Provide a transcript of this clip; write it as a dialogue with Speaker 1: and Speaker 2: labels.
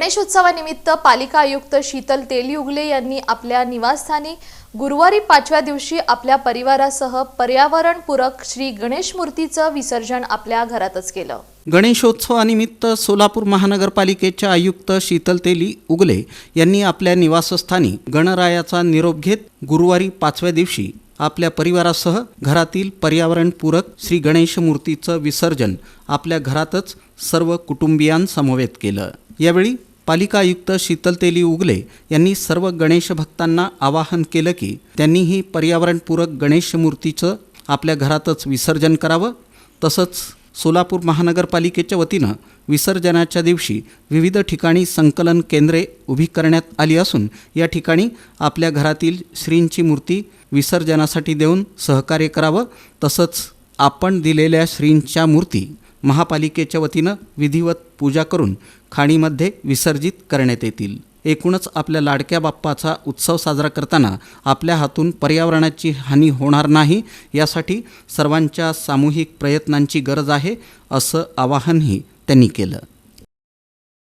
Speaker 1: गणेशोत्सवानिमित्त पालिका आयुक्त शीतल तेलयुगले यांनी आपल्या निवासस्थानी गुरुवारी पाचव्या दिवशी आपल्या परिवारासह पर्यावरणपूरक श्री गणेश मूर्तीचं विसर्जन आपल्या घरातच केलं.
Speaker 2: गणेशोत्सवानिमित्त सोलापूर महानगरपालिकेच्या आयुक्त शीतल तेली उगले यांनी आपल्या निवासस्थानी गणरायाचा निरोप घेत गुरुवारी पाचव्या दिवशी आपल्या परिवारासह घरातील पर्यावरणपूरक श्री गणेश मूर्तीचं विसर्जन आपल्या घरातच सर्व कुटुंबियांसमवेत केलं. यावेळी पालिका आयुक्त शीतल तेली उगले यांनी सर्व गणेश भक्तांना आवाहन केलं की त्यांनीही पर्यावरणपूरक गणेश मूर्तीचं आपल्या घरातच विसर्जन करावं. तसंच सोलापूर महानगरपालिकेच्या वतीनं विसर्जनाच्या दिवशी विविध ठिकाणी संकलन केंद्रे उभी करण्यात आली असून या ठिकाणी आपल्या घरातील श्रींची मूर्ती विसर्जनासाठी देऊन सहकार्य करावं. तसंच आपण दिलेल्या श्रींच्या मूर्ती महापालिकेच्या वतीनं विधिवत पूजा करून खाणीमध्ये विसर्जित करण्यात येतील. एकूणच आपल्या लाडक्या बाप्पाचा उत्सव साजरा करताना आपल्या हातून पर्यावरणाची हानी होणार नाही यासाठी सर्वांच्या सामूहिक प्रयत्नांची गरज आहे असं आवाहनही त्यांनी केलं.